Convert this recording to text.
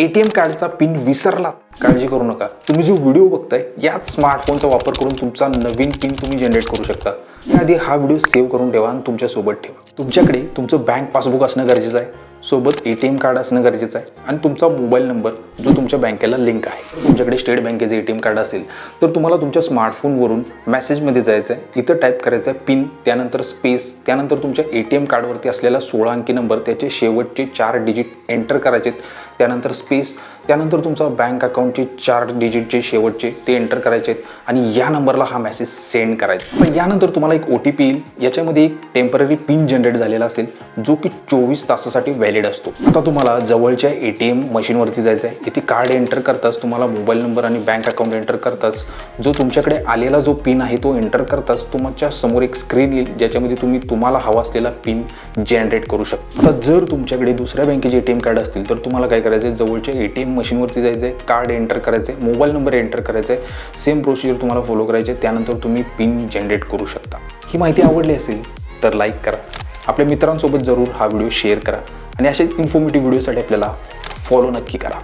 ATM कार्डचा pin विसरलात काळजी करू नका. तुम्ही जो व्हिडिओ बघताय याच स्मार्टफोनचा वापर करून तुमचा नवीन पिन तुम्ही जनरेट करू शकता. याआधी हा व्हिडिओ सेव्ह करून ठेवा आणि तुमच्यासोबत ठेवा. तुमच्याकडे तुमचं बँक पासबुक असणं गरजेचं आहे. सोबत ए टी एम कार्ड असणं गरजेचं आहे. आणि तुमचा मोबाईल नंबर जो तुमच्या बँकेला लिंक आहे तुमच्याकडे स्टेट बँकेचं ए टी एम कार्ड असेल तर तुम्हाला तुमच्या स्मार्टफोनवरून मेसेजमध्ये जायचं आहे इथं टाईप करायचं आहे पिन त्यानंतर स्पेस त्यानंतर तुमच्या ए टी एम कार्डवरती असलेला सोळा अंकी नंबर त्याचे शेवटचे चार डिजिट एंटर करायचे त्यानंतर स्पेस त्यानंतर तुमचा बँक अकाउंटचे चार डिजिटचे शेवटचे ते एंटर करायचे आहेत आणि या नंबरला हा मेसेज सेंड करायचा. पण यानंतर तुम्हाला एक ओ टी पी येईल. याच्यामध्ये एक टेंपररी पिन जनरेट झालेला असेल जो की चोवीस तासासाठी व्हॅलिड असतो. आता तुम्हाला जवळच्या ए टी एम मशीनवरती जायचं आहे इथे कार्ड एंटर करताच तुम्हाला मोबाईल नंबर आणि बँक अकाउंट एंटर करताच जो तुमच्याकडे आलेला जो पिन आहे तो एंटर करताच तुमच्यासमोर एक स्क्रीन येईल ज्याच्यामध्ये तुम्ही तुम्हाला हवा असलेला पिन जनरेट करू शकता. आता जर तुमच्याकडे दुसऱ्या बँकेचे ए टी एम कार्ड असतील तर तुम्हाला काय करायचं आहे जवळच्या ए टी एम मशीनवरती जायचं आहे कार्ड एंटर करायचं आहे मोबाईल नंबर एंटर करायचा आहे सेम प्रोसिजर तुम्हाला फॉलो करायचे आहे त्यानंतर तुम्ही पिन जनरेट करू शकता. ही माहिती आवडली असेल तर लाईक करा. आपल्या मित्रांसोबत जरूर हा व्हिडिओ शेअर करा. आणि असेच इन्फॉर्मेटिव्ह व्हिडिओसाठी आपल्याला फॉलो नक्की करा.